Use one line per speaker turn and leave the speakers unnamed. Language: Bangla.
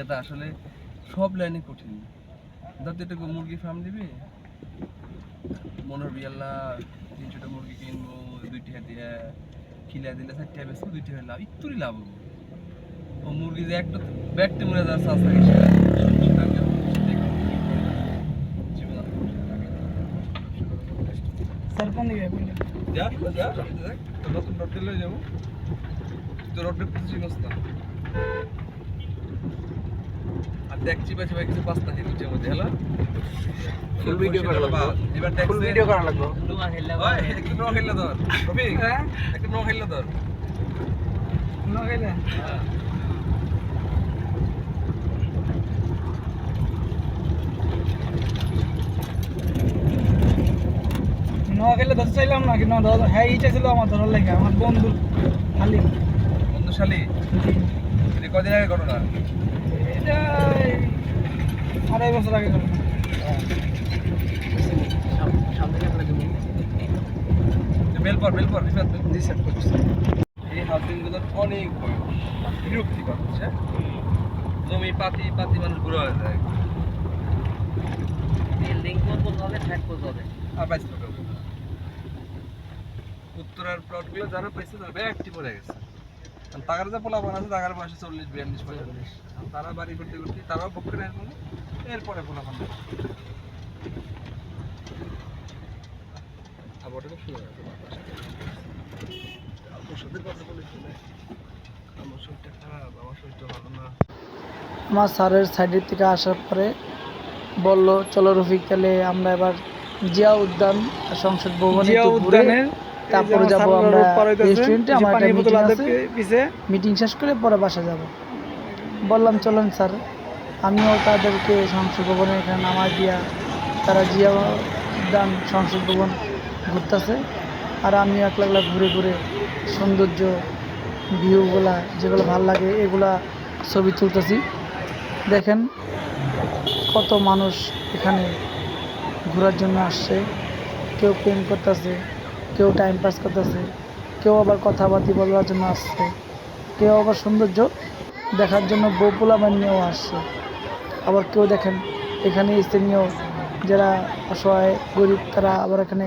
এটা আসলে সব লাইনে কঠিন ধর তুই একটা মুরগি ফার্ম দিবি মনের বিয়াল্লা তিনশোটা মুরগি কিনবো দুইটি দিয়ে খিলা দিলে চারটে বেসবো দুইটি হয়ে লাভ একটুই লাভ হব ও মুরগি যে একটা ব্যাগটি মরে যাওয়ার চান্স থাকে সেটা সেটা আমি দেখি। জীবন আর কোনো থাকে না।
স্যার কোন দিকে যাবেন?
যা যা তো রড দিলে যাব তো রডটা খুঁজছি নস্তা আর দেখ চিপা চিপা কিছু পাস্তা খেয়ে নিচের মধ্যে হেলা
Full video করা লাগবে।
এবার দেখ।
ফুল ভিডিও করা লাগবে।
ওই একটু ন খেললে ধর। রফিক
হ্যাঁ?
একটু ন খেললে ধর।
না? নোয়া ধরতে চাইলাম না কিন্তু হ্যাঁ ইচ্ছা ছিল আমার ধরার লাগে আমার বন্ধু খালি
বন্ধুশালী এটা কদিন আগে ঘটনা?
এটা এই আড়াই বছর আগে।
বেলপর বেলপর
করছি।
এই হাউসিংগুলোর অনেক বয়স। বিরক্তিকর হচ্ছে। জমি পাতি পাতি মানুষ হয়ে যায়। আর বাইশ উত্তরার প্লটগুলো যারা পাইছে তারা অ্যাক্টিভ হয়ে গেছে যে পোলা বানাচ্ছে তাগার বয়সে চল্লিশ বিয়াল্লিশ পঁয়তাল্লিশ। আর তারা বাড়ি করতে করতে তারাও পক্ষে নেয় কোনো এরপরে পোলা বানা আবহাওয়াটা খুব সুন্দর আছে বাতাসটা। আপনার সাথে কথা বলে আমার শরীরটা খারাপ আমার শরীরটা ভালো না।
আমার স্যারের সাইডের থেকে আসার পরে বলল চলো রফিক তাহলে আমরা এবার জিয়া উদ্যান আর সংসদ ভবনে
জিয়া উদ্যানের
তারপরে যাব আমরা রেস্টুরেন্টে আমার একটা মিটিং আছে। মিটিং শেষ করে পরে বাসা যাব। বললাম চলুন স্যার। আমিও তাদেরকে সংসদ ভবনে এখানে নামাজ দিয়া তারা জিয়া উদ্যান সংসদ ভবন ঘুরতেছে। আর আমিও একলা একলা ঘুরে ঘুরে সৌন্দর্য ভিউগুলা যেগুলো ভালো লাগে এগুলা ছবি তুলতেছি। দেখেন কত মানুষ এখানে ঘোরার জন্য আসছে। কেউ প্রেম করতেছে। কেউ টাইম পাস করতেছে, কেউ আবার কথাবার্তি বলার জন্য আসছে, কেউ আবার সৌন্দর্য দেখার জন্য বপুলা নিয়েও আসছে। আবার কেউ দেখেন, এখানে স্থানীয় যারা অসহায়, গরিব, তারা আবার এখানে